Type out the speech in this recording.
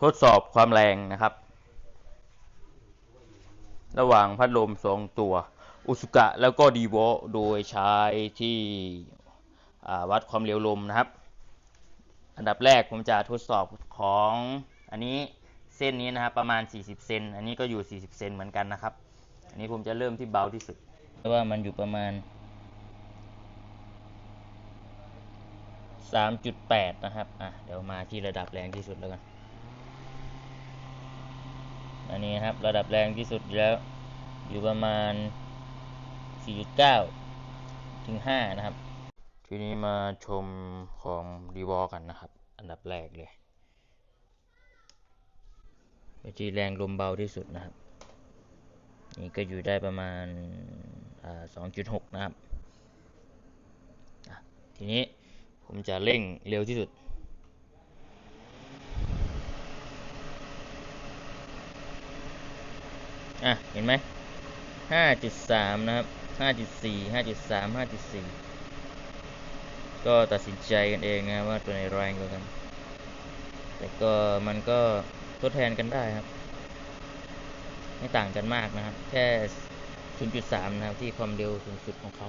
ทดสอบความแรงนะครับ ระหว่างพัดลมสองตัว อุสุกะแล้วก็ดีโวโดยใช้ที่วัดความเร็วลมนะครับ อันดับแรกผมจะทดสอบของอันนี้เส้นนี้นะครับประมาณ 40 เซน อันนี้ก็อยู่ 40 เซนเหมือนกันนะครับ อันนี้ผมจะเริ่มที่เบาที่สุด เพราะว่ามันอยู่ประมาณ 3.8 นะครับ อะ เดี๋ยวมาที่ระดับแรงที่สุดแล้วกัน อันนี้ครับ ระดับแรงที่สุดแล้ว อยู่ประมาณ 4.9 ถึง 5 นะครับ ทีนี้มาชมของรีวอกันนะครับ อันดับแรกเลยไปที่แรงลมเบาที่สุดนะครับ นี่ก็อยู่ได้ประมาณ 2.6 นะครับทีนี้ผมจะเร่งเร็วที่สุด อะ เห็นไหม5.3นะครับ5.4 5.3 5.4ก็ตัดสินใจกันเองนะว่าตัวไหนแรงกว่ากัน แต่ก็มันก็ทดแทนกันได้ครับ ไม่ต่างกันมากนะครับ แค่ 0.3 นะครับที่ความเร็วสูงสุดของเขา